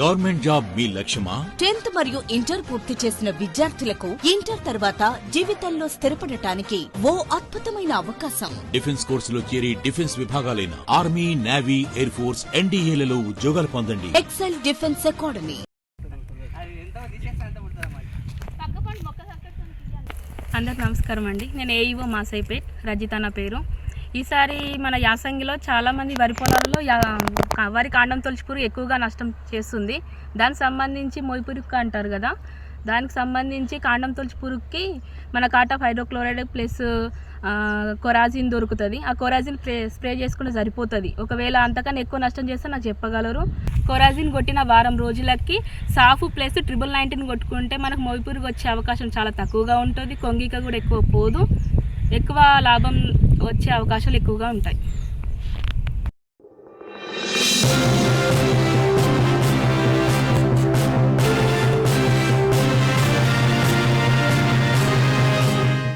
Government job మీ లక్ష్యమా? Tenth మరియు ఇంటర్ పూర్తి చేసిన విద్యార్థులకు ఇంటర్ తర్వాత జీవితంలో స్థిరపడటానికి ఓ అద్భుతమైన అవకాశం. డిఫెన్స్ కోర్సులో చేరి డిఫెన్స్ విభాగాలైన ఆర్మీ నేవీ ఎయిర్ ఫోర్స్ ఎన్డీఏలలో ఉద్యోగాలు పొందండి. Excel defence academy. అందరికి నమస్కారం అండి. నేను ఏఈఓ మాసైపేట్ రజిత నా పేరు. ఈసారి మన యాసంగిలో చాలామంది వరి పొలాల్లో యా- వరి కాండం తొలిచిపురు ఎక్కువగా నష్టం చేస్తుంది. దానికి సంబంధించి మొయిపురుక్కు అంటారు కదా. దానికి సంబంధించి కాండం తొలిచి పురుగుకి మన కాటాఫ్ హైడ్రోక్లోరైడ్ ప్లస్ కొరాజిన్ దొరుకుతుంది. ఆ కొరాజిన్ స్ప్రే స్ప్రే చేసుకుంటే సరిపోతుంది. ఒకవేళ అంతకన్నా ఎక్కువ నష్టం చేస్తే నాకు చెప్పగలరు. కొరాజిన్ కొట్టిన వారం రోజులకి సాఫ్ ప్లస్ ట్రిపుల్ నైన్టీన్ కొట్టుకుంటే మనకు మొయిపురుగు వచ్చే అవకాశం చాలా తక్కువగా ఉంటుంది. కొంగిక కూడా ఎక్కువ పోదు. ఎక్కువ లాభం వచ్చే అవకాశాలు ఎక్కువగా ఉంటాయి.